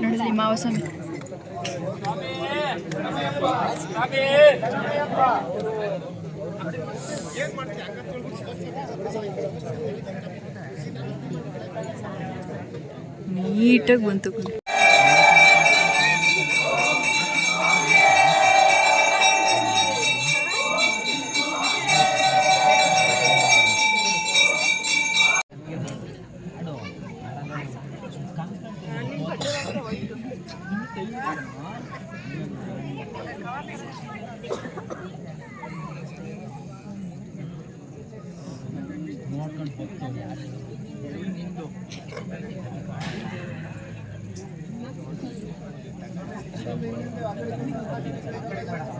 ನೋಡಿದ್ರಿ ಮಾವಸ್ವಾಮಿ ನೀಟಾಗಿ ಬಂತು ನೋಡ್ಕೊಂಡು ಹೋಗ್ತೇವೆ ನಿಂದು ಆ ಕಡೆ ಬೇಡ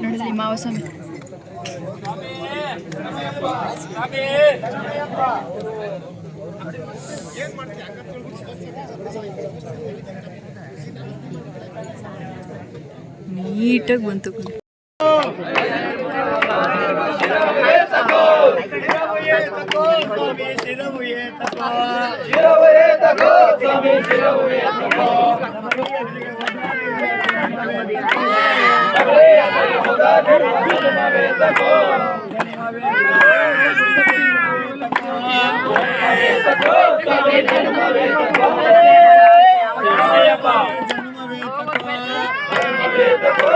ನಡೆದ ಮಾವಸ್ವಾಮಿ ಏನ್ ಮಾಡ್ತೀವಿ ನೀಟಾಗಿ ಬಂತು ಜನ್ಮವೇ ತಗೋ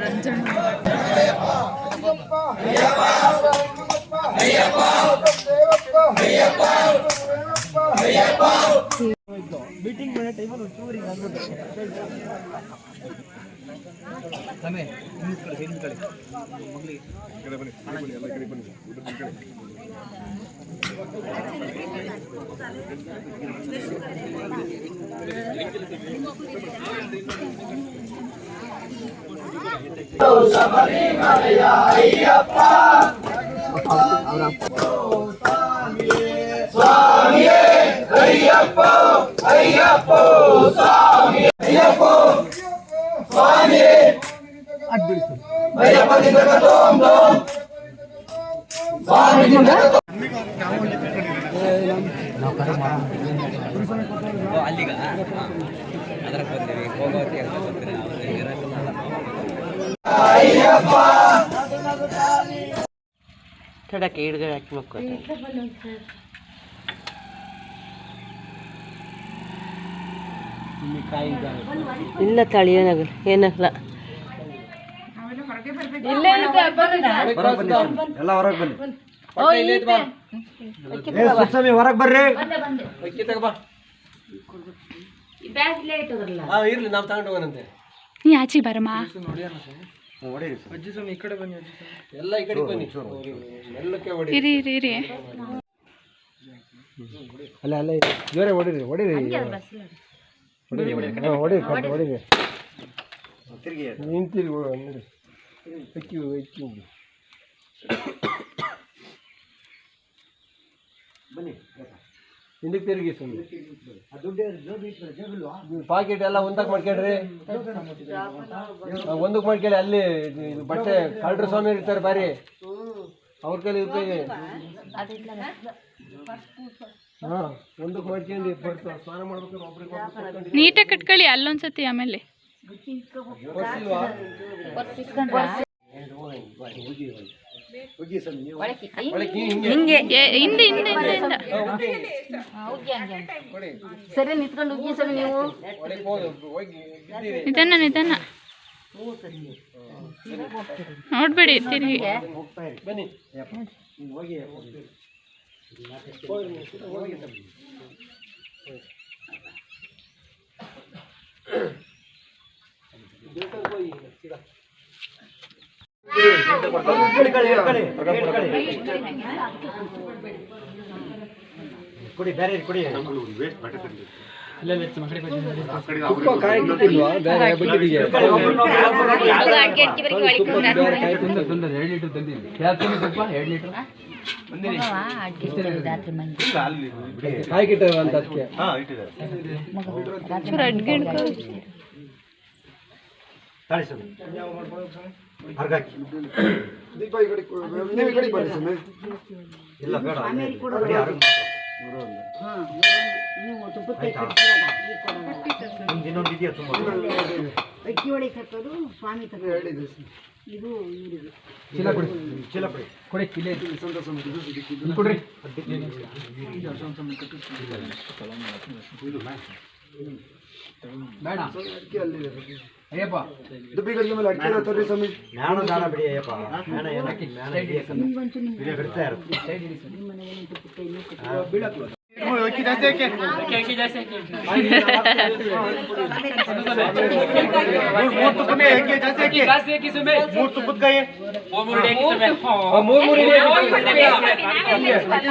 రంజన ಮೀಟಿಂಗ್ ಮಾಡೋ ಟೈಮಲ್ಲಿ ಒಂಚೂರಿ ತಮೆ ಹಿಂದ್ ಕಡೆ ಹಿಂದ್ ಕಡೆ ಮಗಳಿಗೆ ಕಡೆ ಬನ್ನಿ ಕಡೆ ಬನ್ನಿ ಎಲ್ಲ ಕಡೆ ಬನ್ನಿ ಈ ಕಡೆ ಶಬರಿಮಲೆಯ ಅಯ್ಯಪ್ಪ ಅವರ ಅಲ್ಲಿಗ ಅದರ ಬರ್ತೀವಿ ಹೋಗೋತಿ ಅಂತ ಬರ್ತೀರಿ ಅವ್ರಿಗೆ ಅಯ್ಯಪ್ಪ ತಡಕ್ಕೆ ಹಿಡ್ದು ಹಾಕಿ ಮಕ್ಕಳು ಇಲ್ಲ ತಾಳಿ ಏನಾಗಲ್ಲ ಏನಾಗಲ್ಲ. ಎಲ್ಲ ಹೊರಗೆ ಬನ್ನಿ. ಬರ್ರಿ. ಇರ್ಲಿ ನಾವು ತಗೊಂಡು ಹೋಗೋಣಂತೆ. ನೀ ಆಚೆ ಬರಮ್ಮ. ಎಲ್ಲ ಈ ಕಡೆ ಬನ್ನಿ. ಎಲ್ಲಕ್ಕೆ ಹೊಡಿ. ಇರಿ ಇರಿ ಇರಿ. ಅಲ್ಲ ಅಲ್ಲ ಜೋರೇ ಹೊಡಿರಿ ಹೊಡಿರಿ. ಹೊಡಿರಿ ಹಾ, ಹೊಡಿರಿ ಕಟ್ ಹೊಡಿರಿ ನಿಂತಿರಿ ನೋಡಿ ಅಕ್ಕಿ ಅಕ್ಕಿ ಬನ್ನಿ ಹಿಂದಕ್ಕೆ ತಿರುಗಿ ಸುಮ್ಮನೆ ಪಾಕೆಟ್ ಎಲ್ಲ ಒಂದಕ್ಕೆ ಮಾಡ್ಕೇಳ್ರಿ. ಒಂದಕ್ಕೆ ಮಾಡ್ಕೇಳಿ ಅಲ್ಲಿ ಬಟ್ಟೆ ಕಳ್ರ ಸ್ವಾಮಿ ಇರ್ತಾರೆ ಬಾರಿ. ಅವ್ರ ಕೈಲಿ ಉಪಯೋಗ ನೀಟಾಗಿ ಕಟ್ಕೊಳ್ಳಿ ಅಲ್ಲೊಂದ್ಸತಿ ಆಮೇಲೆ. ಹಿಂದೆ ಹಿಂದೆ ಹಿಂದೆ ಹಿಂದೆ. ಸರಿ ನಿಂತ್ಕೊಂಡು ಉಗ್ಗಿ ಸರಿ ನೀವು. ನಿಧಾನ ನಿಧಾನ. ನೋಡ್ಬೇಡಿ ತಿರುಗಿ ಕುಡಿ ಬೇರೆ ಕುಡಿ ತುಪ್ಪ ಕಾಯಿ ಲೀಟರ್ ಬೇರೆ ಬಕೆಟಿಗೆ ಬೇರೆ ತಾಳಿ ಸ್ವಾಮಿ. ಹೊರಗಾಕಿ. ಇಲ್ಲ ಬೇಡ ಇನ್ನೊಂದು ಇದೆಯಾ ತುಂಬ ಚೀಲ ಕೊಡಿ. ಚೀಲ ಸ್ವಾಮಿ ಕೊಡಿ ಕಿಲೆ ಇದು ಬೇಡ ಅಯ್ಯಪ್ಪ ಜ್ಞಾನ ಬಿಡಿ ಅಯ್ಯಪ್ಪ ಜ್ಞಾನ ಏನಕ್ಕೆ ಜ್ಞಾನ ಇದೆಯಾ ಇದು ಮೂರ್ ಇದೆ. ಕೊಡದಾ ತುಪ್ಪ ತುಂಬಿಸಿದ್ದು ಬೇರೆ ಹೋಗುತ್ತೆ ಇದಕ್ಕೆ ಬೇರೆ. ಇದೀವಿ ಸ್ವಾಮಿ. ಕಡೆ ಇರುತ್ತೆ ಕಡೆ ಒಬ್ರು ಹಿಡ್ಕೊಳ್ಳಿ. ಬಿಡಲ್ಲ ಸ್ವಲ್ಪಕ್ಕೆ. ಆದ್ರೆ ಎಲ್ಲರೂ ಕಾಯಿ ಕೊಡಿ ಸುಮ್ಮನೆ ಅರ್ಗ ಇಲ್ಲಿ ಕೊಡಿ ಸುಮ್ಮನೆ ಇಲ್ಲಿ ಕೊಡಿ ಸುಮ್ಮನೆ ನೀವು ಇದನ್ನ ಸೈಡ್ ಹಾಕಿ ಬಾರಿ ಇದಾವೆ, ಬಾರಿ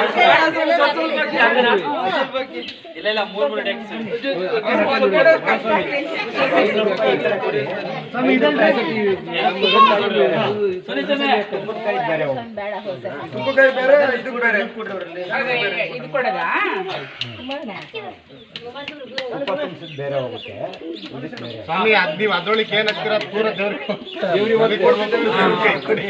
ಇದಾವೆ ಅಂತ ಇಟ್ಕೊಳ್ಳಿ ಸರ್, ಮೂರು ಜನ ಒಟ್ಟಿಗೆ ಇಟ್ಕೊಳ್ತೀವಿ ನಾವು. ಒಬ್ರು ಹ್ಮ್ ನೀವು ಹಾಕ್ಸ್ಕೊಳ್ಳಿ ಇತ್ಲಿಗೆ ಹಾ? ಬಟ್ಟೆ ಹೋಗುತ್ತೆ ಸ್ವಾಮಿ ಅದ್ ನೀವು ಎರಡೆರಡು ಪೂರ ದೇವ್ರಿ ಒಂದ್ಸತಿ ಹೋದ್ಸತಿ ಗೊತ್ತಾಗೇ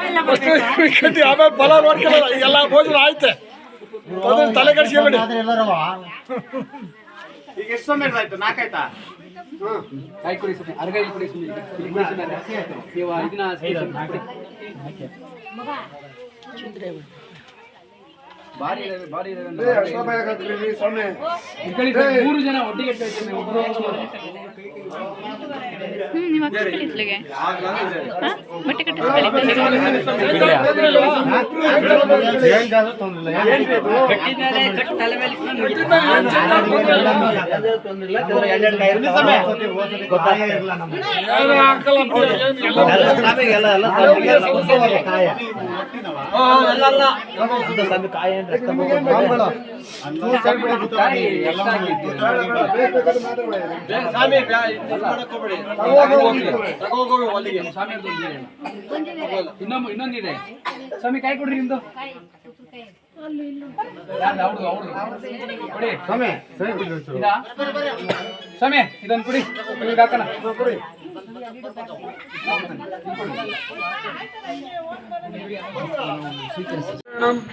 ಎಲ್ಲ ಸ್ವಾಮಿಗೆ ಎಲ್ಲ- ಎಲ್ಲ ಭೋಜನ ಆಯ್ತೆ. ತಲೆ ಕಾಯ. ಶುದ್ಧ ಸ್ವಾಮಿ ಕಾಯಿ ಅಂದ್ರೆ ರಕ್ತ ಬಂದು- ಚೂರು ಸೈಡ್ ಬಿಡಿ ಕೂತ್ಕೊಳ್ಳಿ. ಎಲ್ಲ ಸ್ವಾಮಿ ಬ್ಯಾ- ಇದು ಮಾಡಕ್ ಹೋಗ್ಬೇಡಿ. ತಗೊಂಡ್ ತಗೊಂಡ್ ಹೋಗಿ ಅಲ್ಲಿಗೆ. ಸ್ವಾಮಿ ಅವ್ರ್ದು ಒಂದಿದೆ. ಇನ್ನೊಂದು ಇನ್ನೊಂದಿದೆ. ಸ್ವಾಮಿ ಕಾಯಿ ಕೊಡ್ರಿ ನಿಮ್ದು. ಸ್ವಾಮಿ ಇದೊಂದು. ಕೊಡಿ. ಸ್ವಾಮಿ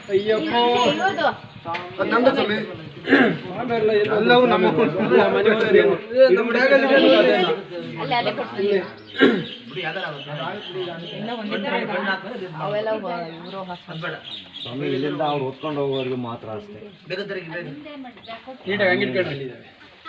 ಅಯ್ಯಪ್ಪ. ಸ್ವಾಮಿ ಎಲ್ಲವೂ ನಮ್ಮ ಸ್ವಾಮಿ ಇಲ್ಲಿಂದ ಅವ್ರು ಓದ್ಕೊಂಡು ಹೋಗೋರಿಗೆ ಮಾತ್ರ ಅಷ್ಟೇ.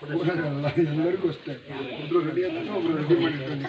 ಕೊಡ್ತಾರೆ ಎಲ್ಲರಿಗೂ ಅಷ್ಟೇ ಒಬ್ರು ರೆಡಿ ಅಂತ ಒಬ್ರು ರೆಡಿ ಮಾಡಿರ್ತಾನೆ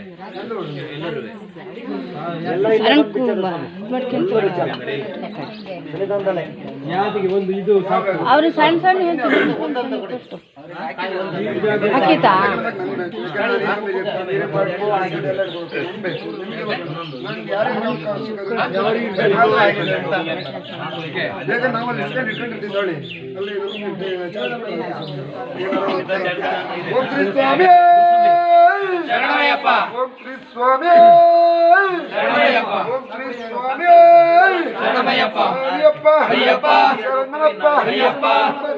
ಅವ್ರು ಸಣ್ಣ ಸಣ್ಣ ಹೇಳ್ತಾರೆ. శరణయ్యప్ప ఓం శ్రీ స్వామి శరణయ్యప్ప ఓం శ్రీ స్వామి శరణయ్యప్ప అయ్యప్ప అయ్యప్ప శరణప్ప అయ్యప్ప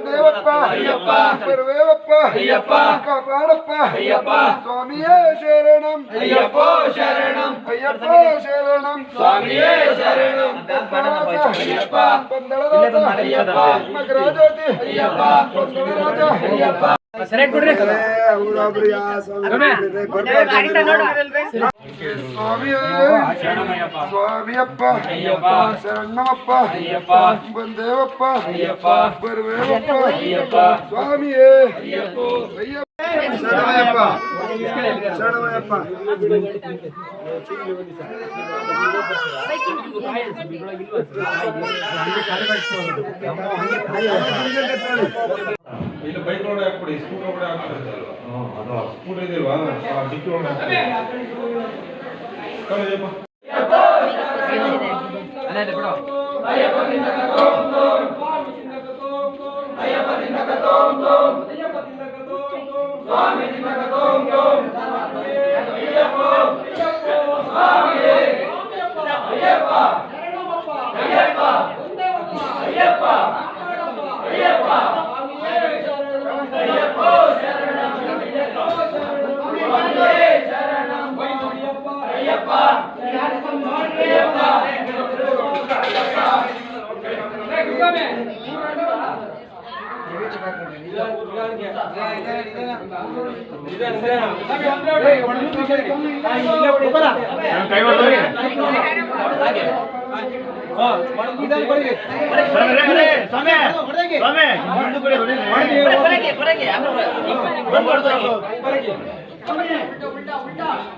దేవప్ప అయ్యప్ప సర్వేవప్ప అయ్యప్ప కాపాడప్ప అయ్యప్ప స్వామియే శరణం అయ్యప్ప శరణం అయ్యప్ప శరణం స్వామియే శరణం అయ్యప్ప అయ్యప్ప మకరాజోతి అయ్యప్ప అయ్యప్ప சுவாமியப்பா சரணமப்பா தேவப்பா பெருவேவப்பா சுவாமியே ಸ್ವಾಮಿ ಸ್ವಾಮಿಯೇ ಸ್ವಾಮಿಯಪ್ಪ ಅಯ್ಯಪ್ಪ ಶರಣಮಪ್ಪ ಅಯ್ಯಪ್ಪ ಬಂದೇವಪ್ಪ ಅಯ್ಯಪ್ಪ ಬರುವೇವಪ್ಪ ಅಯ್ಯಪ್ಪ ಸ್ವಾಮಿಯೇ ಅಯ್ಯಪ್ಪ ಅಯ್ಯಪ್ಪ ಶರಣಮಯ್ಯಪ್ಪ ಶರಣಮಯ್ಯಪ್ಪ ಇಲ್ಲಿ ಬೈಕ್ ರೋಡ್ ಹಾಕ್ಬಿಡಿ ಸ್ಕೂಟರ್ ಕೂಡ ಹಾಕ್ತಾರೆ ಅದು ಸ್ಕೂಟರ್ ಇದೆಯಲ್ವಾ ಆ ಡಿಕ್ಕಿ ಒಳಗೆ ಹಾಕ್ಬಿಡಿ.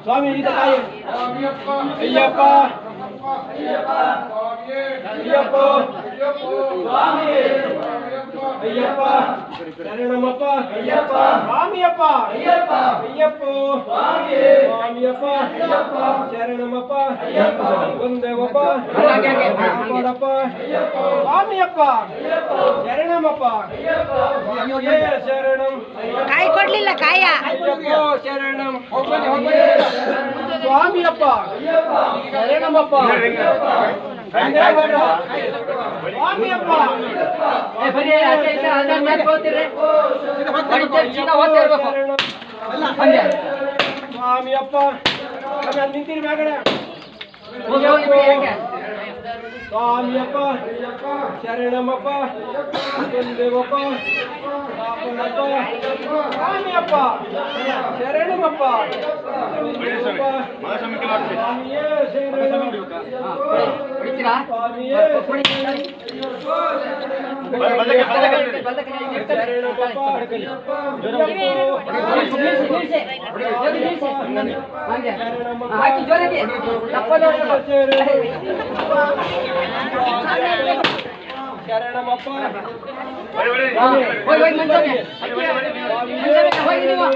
ಸ್ವಾಮಿ ಈಗ ತಾಯಿ ಅಯ್ಯಪ್ಪ ಅಯ್ಯಪ್ಪ ಸ್ವಾಮಿ ಅಯ್ಯಪ್ಪ ಶರಣಮಪ್ಪ ಅಯ್ಯಪ್ಪ ಸ್ವಾಮಿಯಪ್ಪ ಅಯ್ಯಪ್ಪ ಅಯ್ಯಪ್ಪ ಸ್ವಾಮಿ ಸ್ವಾಮಿಯಪ್ಪ ಅಯ್ಯಪ್ಪ ಶರಣಮಪ್ಪ ಅಯ್ಯಪ್ಪ ಒಂದೇವಪ್ಪ ಕಾಪಾಡಪ್ಪ ಅಯ್ಯಪ್ಪ ಸ್ವಾಮಿಯಪ್ಪ ಶರಣಮಪ್ಪ ಅಯ್ಯಪ್ಪ ಶರಣಂ ಕಾಯಿ ಕೊಡ್ಲಿಲ್ಲ ಕಾಯ ಅಯ್ಯಪ್ಪ ಶರಣಂ ಹೋಗ್ಬನ್ನಿ ಹೋಗ್ಬನ್ನಿ ಸ್ವಾಮಿಯಪ್ಪ. ಶರಣಮಪ್ಪ ಸ್ವಾಮಿಯಪ್ಪ. ಬರೀ ಹೋಗ್ತೀರಿ. ಹೋಗ್ತಾ ಇರ್ಬೇಕು. ಹಂಗೆ. ಸ್ವಾಮಿಯಪ್ಪ. ನಿಂತಿರಿ ಮ್ಯಾಗಡೆ ಹೋಗಿ ಹೋಗಿ ಬಿಡಿ ಯಾಕೆ? ಸ್ವಾಮಿಯಪ್ಪ ಶರಣಮಪ್ಪ ದೇವಪ್ಪ ಸ್ವಾಮಿಯಪ್ಪ ಶರಣಮಪ್ಪ ಸ್ವಾಮಿಯೇ ಶರಣ ಹಾ, ಕೊಡಿ. ಹೊಡಿತೀರಾ ಸ್ವಾಮಿಯೇ ಕೊಡಿ. ಬಲ್ಲಕ್ಕೆ ಕೈ ಇಡ್ತಾರೆ. ಶರಣಮಪ್ಪ ನಿಲ್ಸಿ, ನಿಲ್ಸಿ, ನಿಲ್ಸಿ. ಜೋರಾಗಿ ನಿಲ್ಸಿ. ಹಂಗೆ. ಹಾ, ಹಾಕಿ ಜೋರಾಗಿ ತಪ್ಪದೆ ಹೊಡೆದು. ಶರಣಮಪ್ಪ ಹಾ, ಹೋಗಿ ಹೋಗಿ ಮಂಚಮ್ಗೆ. ಮಂಚಮ್ಗೆ ಹೋಗಿ ನೀವು.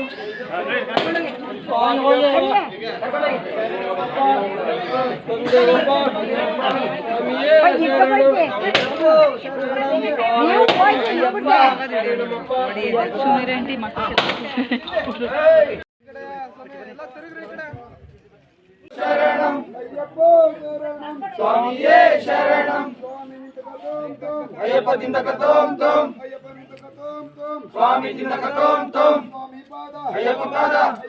Swami Jindakatom Tom, Swami Jindakatom Tom, Swami Pada, Swami Pada.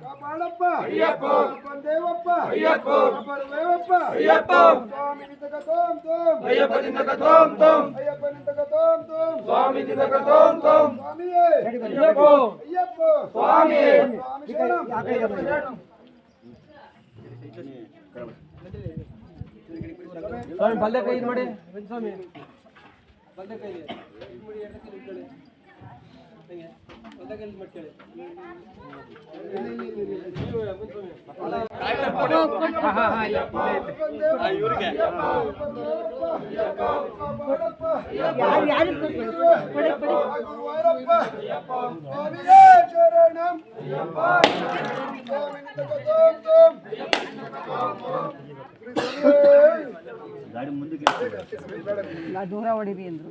ಶರಣಂ ದೇವಿ ಶರಣಂ ಅಯ್ಯಪ್ಪ ಅಯ್ಯಪ್ಪ ಸ್ವಾಮಿಯೇ ಕಾಪಾಡಪ್ಪ ಅಯ್ಯಪ್ಪ ಕಾಪಾಡಪ್ಪ ಅಯ್ಯಪ್ಪ ದೇವಪ್ಪ ಅಯ್ಯಪ್ಪ ದೇವಪ್ಪ ಅಯ್ಯಪ್ಪ ಸ್ವಾಮಿ ನಿಂತಕ ತೋಂ ತೋಂ ಅಯ್ಯಪ್ಪ ನಿಂತಕ ತೋಂ ತೋಂ ಅಯ್ಯಪ್ಪ ನಿಂತಕ ತೋಂ ತೋಂ ಸ್ವಾಮಿ ನಿಂತಕ ತೋಂ ತೋಂ ಸ್ವಾಮಿಯೇ ಅಯ್ಯಪ್ಪ ಅಯ್ಯಪ್ಪ ಸ್ವಾಮಿಯೇ ಸ್ವಾಮಿ ಶರಣಂ ಶರಣಂ ಸ್ವಾಮಿ ಬಲ್ಲೆ ಕೈ ಇದು ಮಾಡಿ ಸ್ವಾಮಿ ಬಲ್ಲೆ ಕೈ ಯಾರು ಯಾರು ಕೊಡಿ ಕೊಡಿ ನಾ ದೂರ ಹೊಡಿರಿ ಅಂದ್ರು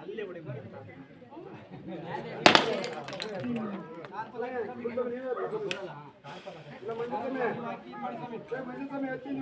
ಅಲ್ಲಿ ಕರೆತು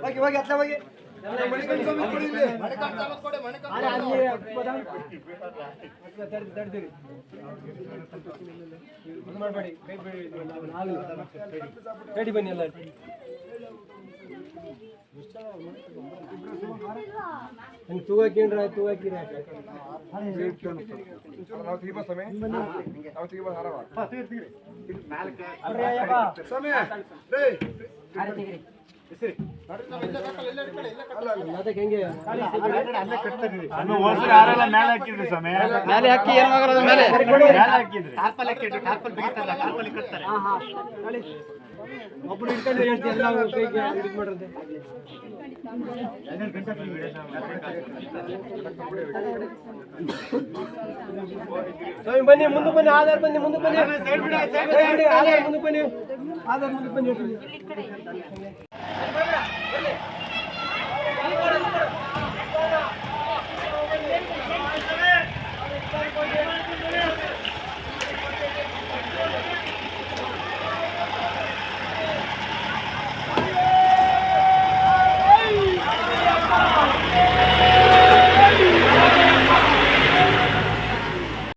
ಹೋಗಿ ಹೋಗಿ ಹತ್ರ ಹೋಗಿ ರೆಡಿ ಬನ್ನಿ ಎಲ್ಲ ಹಂಗೆ ತೂಗಾಕಿಂಡ್ರ ತೂಗಾಕಿರ ಅದಕ್ಕೆ ಹೆಂಗೆ ಮೇಲೆ ಹಾಕಿ ಏನು ಆಗಲ್ಲ ಮೇಲೆ ಮೇಲೆ ಹಾಕಿದ್ರಿ ಒಬ್ರು ಇಟ್ಕೊಂಡು ಹೇಳ್ತೀವಿ ಎಲ್ಲ ಕೈಗೆ ಇದು ಮಾಡ್ರಂತೆ ಸ್ವಾಮಿ ಬನ್ನಿ ಮುಂದೆ ಬನ್ನಿ ಆಧಾರ್ ಬನ್ನಿ ಮುಂದೆ ಬನ್ನಿ ಸೈಡ್ ಬಿಡಿ ಆಧಾರ್ ಮುಂದೆ ಬನ್ನಿ ಆಧಾರ್ ಮುಂದೆ ಬನ್ನಿ